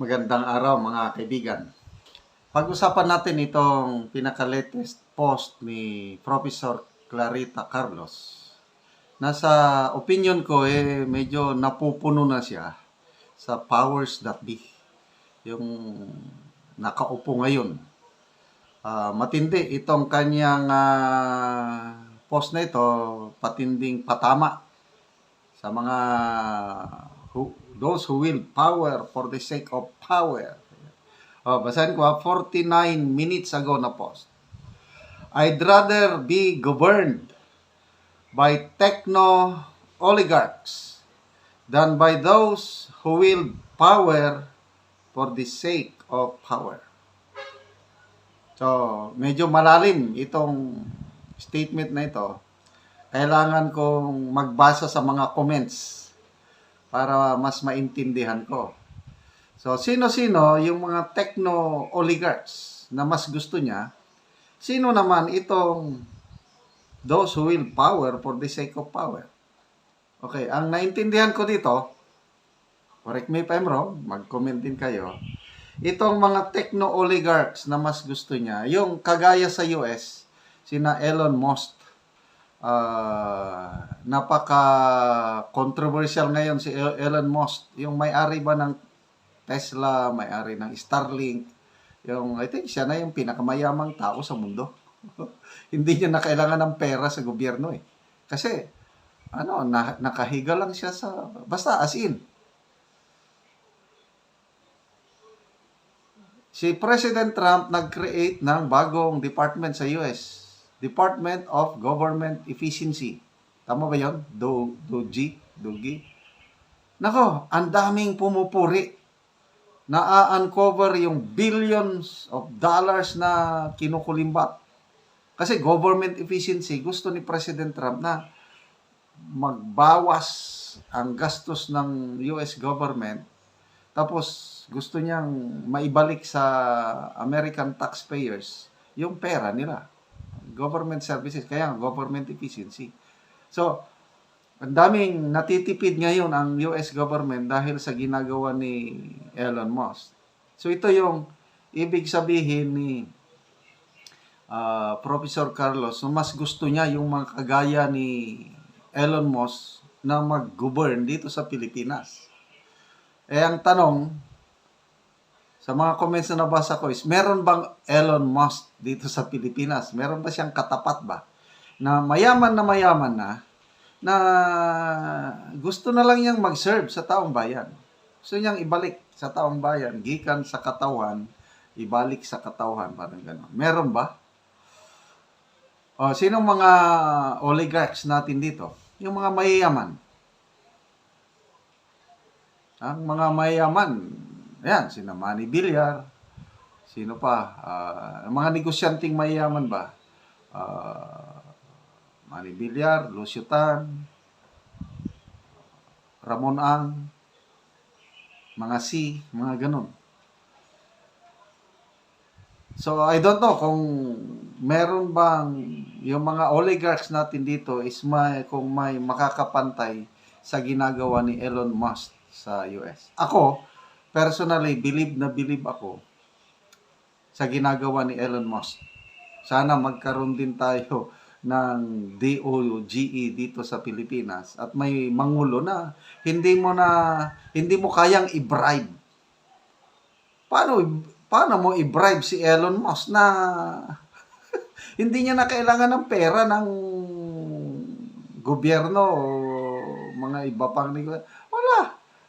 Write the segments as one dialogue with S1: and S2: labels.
S1: Magandang araw mga kaibigan. Pag-usapan natin itong pinaka-latest post ni Professor Clarita Carlos. Nasa opinion ko eh medyo napupuno na siya sa powers that be. Yung nakaupo ngayon. Ah, matindi itong kanyang ah, post na ito, patinding patama sa mga who, those who will power for the sake of power. Oh, basahin ko ha, 49 minutes ago na post. I'd rather be governed by techno oligarchs than by those who will power for the sake of power. So, medyo malalim itong statement na ito. Kailangan kong magbasa sa mga comments para mas maintindihan ko. So, sino-sino yung mga techno oligarchs na mas gusto niya? Sino naman itong those who will power for the sake of power? Okay, ang naintindihan ko dito, correct me if I'm wrong, mag-comment din kayo. Itong mga techno oligarchs na mas gusto niya, yung kagaya sa US, sina Elon Musk, ah napaka controversial ngayon si El- Elon Musk, yung may-ari ba ng Tesla, may-ari ng Starlink, yung I think siya na yung pinakamayamang tao sa mundo. Hindi niya na kailangan ng pera sa gobyerno eh. Kasi ano, na, nakahiga lang siya sa basta as in. Si President Trump nag-create ng bagong department sa US. Department of Government Efficiency. Tama ba yun? Do, DOGI? DOGI? Nako, ang daming pumupuri. Na-uncover yung billions of dollars na kinukulimbat. Kasi government efficiency, gusto ni President Trump na magbawas ang gastos ng US government tapos gusto niyang maibalik sa American taxpayers yung pera nila. Government services, kaya government efficiency. So, ang daming natitipid ngayon ang US government dahil sa ginagawa ni Elon Musk. So, ito yung ibig sabihin ni ah, Professor Carlos, so mas gusto niya yung mga kagaya ni Elon Musk na mag-govern dito sa Pilipinas. Eh, ang tanong, sa mga comments na nabasa ko is, meron bang Elon Musk dito sa Pilipinas? Meron ba siyang katapat ba? Na mayaman na mayaman na, na gusto na lang niyang mag-serve sa taong bayan. Gusto niyang ibalik sa taong bayan, gikan sa katawan, ibalik sa katawan, parang gano'n. Meron ba? O, sinong mga oligarchs natin dito? Yung mga mayayaman. Ang mga mayayaman, ayan, sina Manny Villar, sino pa, ang mga negosyanteng mayayaman ba? Ah, Manny Villar, Lucio Tan, Ramon Ang, mga C, mga ganun. So, I don't know kung meron bang yung mga oligarchs natin dito is may, kung may makakapantay sa ginagawa ni Elon Musk sa US. Ako, personally, believe na believe ako sa ginagawa ni Elon Musk. Sana magkaroon din tayo ng DOGE dito sa Pilipinas at may mangulo na hindi mo na hindi mo kayang i-bribe. Paano paano mo i-bribe si Elon Musk na hindi niya na kailangan ng pera ng gobyerno o mga iba pang negosyo.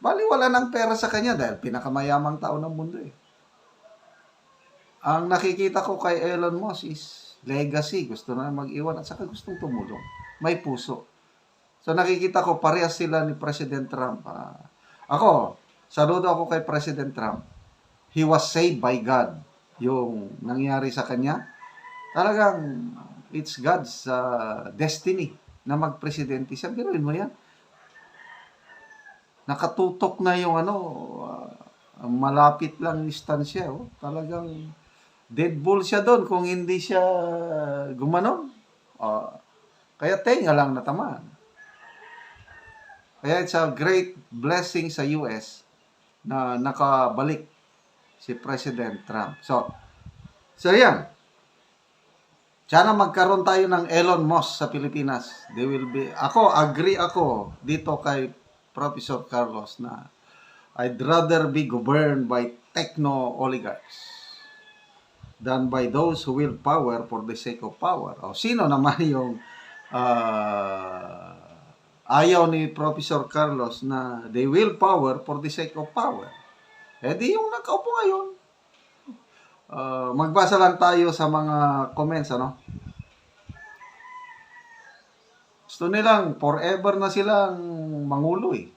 S1: Bali wala ng pera sa kanya dahil pinakamayamang tao ng mundo eh. Ang nakikita ko kay Elon Musk is legacy. Gusto na mag-iwan at saka gustong tumulong. May puso. So nakikita ko parehas sila ni President Trump. Ah, ako, saludo ako kay President Trump. He was saved by God. Yung nangyari sa kanya, talagang it's God's ah, destiny na magpresidente siya. Biruin mo yan. Nakatutok na yung ano, ah, malapit lang distansya. Oh. Talagang dead bull siya doon kung hindi siya gumanon. Ah, kaya tenga lang natamaan. Kaya it's a great blessing sa US na nakabalik si President Trump. So, so yan. Sana magkaroon tayo ng Elon Musk sa Pilipinas. They will be, ako, agree ako dito kay Professor Carlos na I'd rather be governed by techno-oligarchs than by those who will power for the sake of power. O sino naman yung ah, ayaw ni Professor Carlos na they will power for the sake of power. Eh di yung nakaupo ngayon. Ah, magbasa lang tayo sa mga comments, ano? Gusto nilang forever na silang mangulo eh.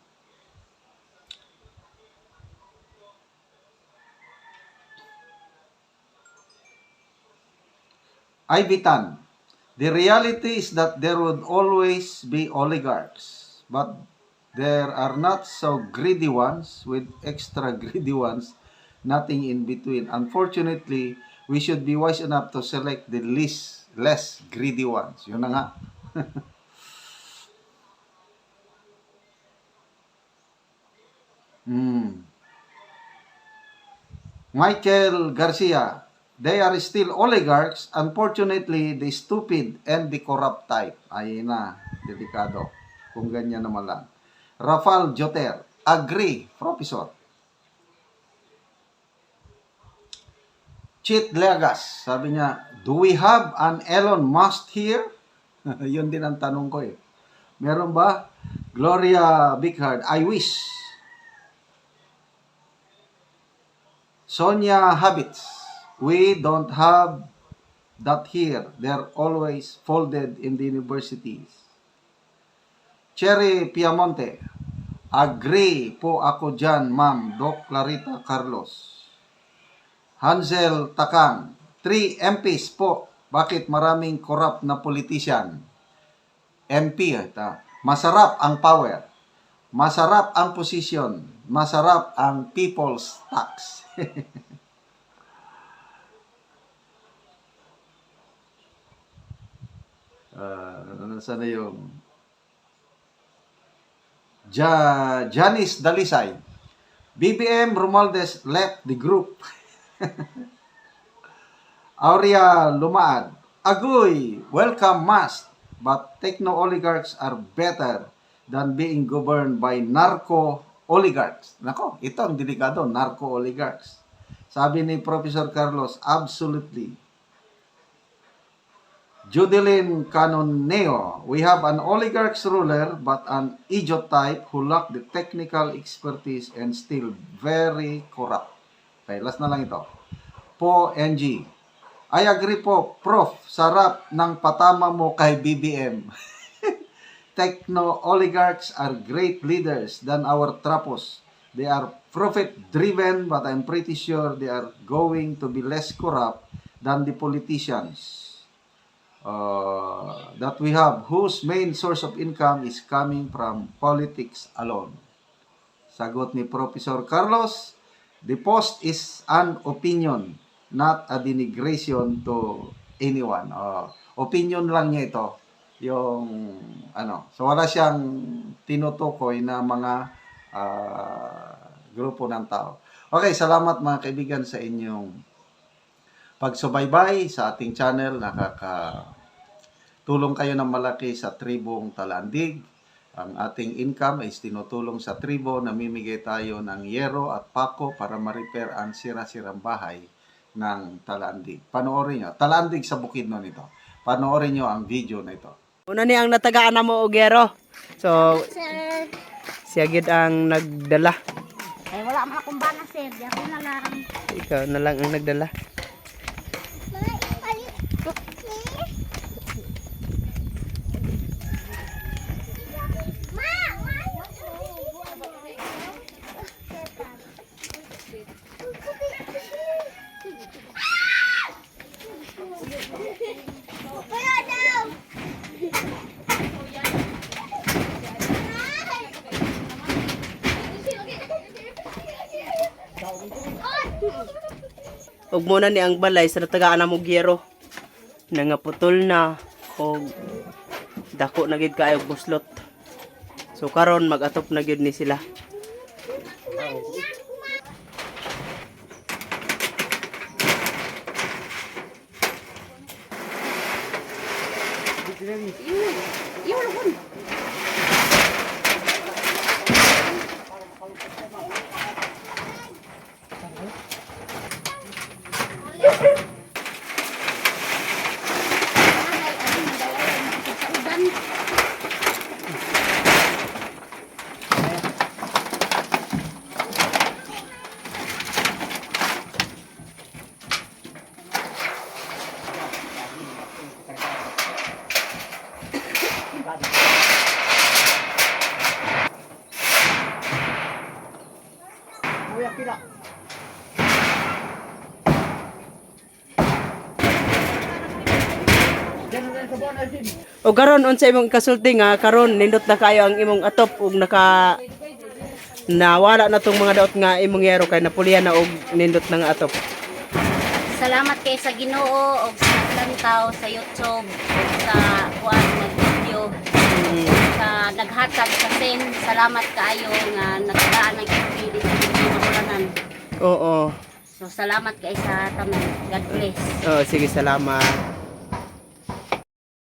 S1: Ivitan, the reality is that there would always be oligarchs, but there are not so greedy ones with extra greedy ones, nothing in between. Unfortunately, we should be wise enough to select the least less greedy ones. Yun na nga. Hmm. Michael Garcia, they are still oligarchs. Unfortunately, the stupid and the corrupt type. Ayun na, delikado. Kung ganyan naman lang. Rafael Joter, agree, professor. Chit Legas, sabi niya, do we have an Elon Musk here? Yun din ang tanong ko eh. Meron ba? Gloria Bighard, I wish. Sonia Habits, we don't have that here. They're always folded in the universities. Cherry Piamonte, agree po ako dyan, ma'am, Doc Clarita Carlos. Hansel Takang, 3 MPs po. Bakit maraming corrupt na politician? MP, ito. masarap ang power. Masarap ang position. Masarap ang people's tax. uh, ano sana yung ja, Janice Dalisay. BBM Romualdez left the group. Aurea Lumaad. Agoy, welcome must, but techno-oligarchs are better than being governed by narco-oligarchs. Nako, ito ang delikado, narco-oligarchs. Sabi ni Professor Carlos, absolutely. Judeline Canoneo, we have an oligarchs ruler but an idiot type who lack the technical expertise and still very corrupt. Okay, last na lang ito. Po NG. I agree po, Prof. Sarap ng patama mo kay BBM. Techno-oligarchs are great leaders than our trapos. They are profit-driven, but I'm pretty sure they are going to be less corrupt than the politicians uh, that we have, whose main source of income is coming from politics alone. Sagot ni Professor Carlos, the post is an opinion, not a denigration to anyone. Uh, opinion lang niya ito. Yung, ano, so wala siyang tinutukoy na mga ah, grupo ng tao. Okay, salamat mga kaibigan sa inyong pagsubaybay sa ating channel. Nakaka tulong kayo ng malaki sa tribong Talandig. Ang ating income is tinutulong sa tribo. Namimigay tayo ng yero at pako para ma-repair ang sira-sirang bahay ng Talandig. Panoorin nyo. Talandig sa Bukidnon ito. Panoorin nyo ang video na ito.
S2: Una ni ang natagaan na mo Ogero. So,
S3: Sir,
S2: siya gid ang nagdala.
S3: eh wala man akong bana sir, di ako na lang.
S2: Ikaw na lang ang nagdala. og muna ni ang balay sa natagaan na mong giyero. Nangaputol na og dako na gid kaayo buslot so karon magatop na gid ni sila. Iwan, iwan, iwan. O karon unsa imong kasulti nga karon nindot na kayo ang imong atop ug naka nawala na tong mga daot nga imong yero kay napulian na og nindot na nga atop.
S3: Salamat kay sa Ginoo og sa lantaw sa YouTube sa kuan nag video sa naghatag sa sen. Salamat kaayo nga nagdaan ng dito sa makulanan.
S2: Oo.
S3: So salamat kay sa tanan. God bless.
S2: Oh, sige salamat.